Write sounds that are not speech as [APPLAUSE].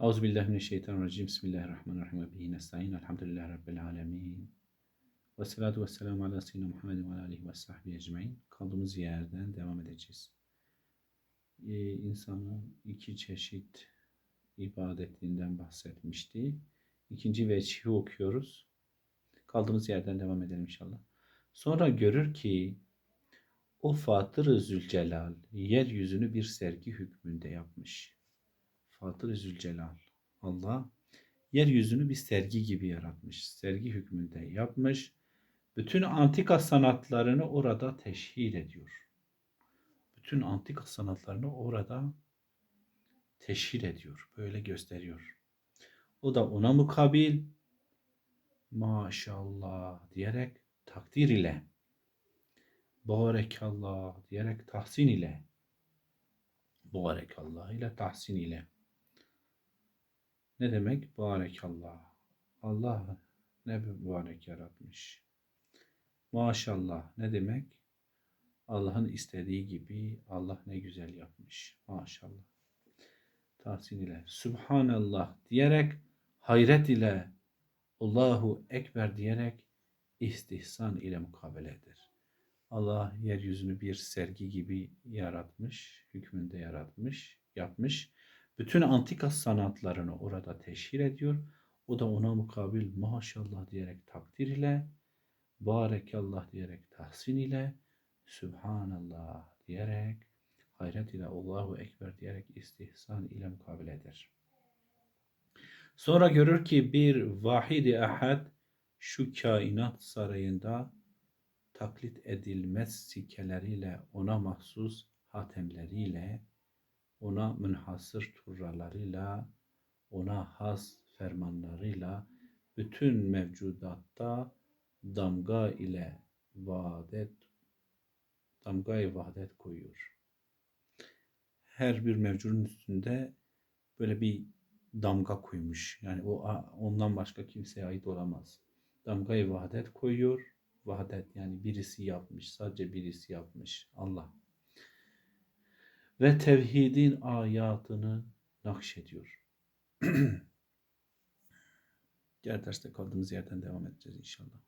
Euzubillahimineşşeytanirracim. Bismillahirrahmanirrahim. Ve bihi nesta'in. Elhamdülillahi Rabbil alemin. Ve salatu ve selamu ala seyyidina Muhammedin ve alihi ve sahbihi ecmain. Kaldığımız yerden devam edeceğiz. Ee, insanın iki çeşit ibadetinden bahsetmişti. İkinci veçhi okuyoruz. Kaldığımız yerden devam edelim inşallah. Sonra görür ki o Fatır-ı Zülcelal yeryüzünü bir sergi hükmünde yapmış. Fatır-ı Zülcelal Allah yeryüzünü bir sergi gibi yaratmış. Sergi hükmünde yapmış. Bütün antika sanatlarını orada teşhir ediyor. Bütün antika sanatlarını orada teşhir ediyor. Böyle gösteriyor. O da ona mukabil maşallah diyerek takdir ile barekallah diyerek tahsin ile barekallah ile tahsin ile ne demek? Barekallah Allah. Ne mübarek yaratmış. Maşallah. Ne demek? Allah'ın istediği gibi Allah ne güzel yapmış. Maşallah. Tahsin ile subhanallah diyerek hayret ile Allahu Ekber diyerek istihsan ile mukabeledir. Allah yeryüzünü bir sergi gibi yaratmış, hükmünde yaratmış, yapmış. Bütün antika sanatlarını orada teşhir ediyor. O da ona mukabil maşallah diyerek takdir ile, barekallah diyerek tahsin ile, Sübhanallah diyerek, hayret ile Allahu Ekber diyerek istihsan ile mukabeledir. Sonra görür ki bir vahidi ahad şu kainat sarayında taklit edilmez sikeleriyle ona mahsus hatemleriyle ona münhasır turralarıyla ona has fermanlarıyla bütün mevcudatta damga ile vahdet damgayı vahdet koyuyor. Her bir mevcudun üstünde böyle bir damga koymuş. Yani o ondan başka kimseye ait olamaz. Damgayı vahdet koyuyor. Vahdet yani birisi yapmış. Sadece birisi yapmış. Allah. Ve tevhidin ayatını nakşediyor. [CLEARS THROAT] Diğer derste kaldığımız yerden devam edeceğiz inşallah.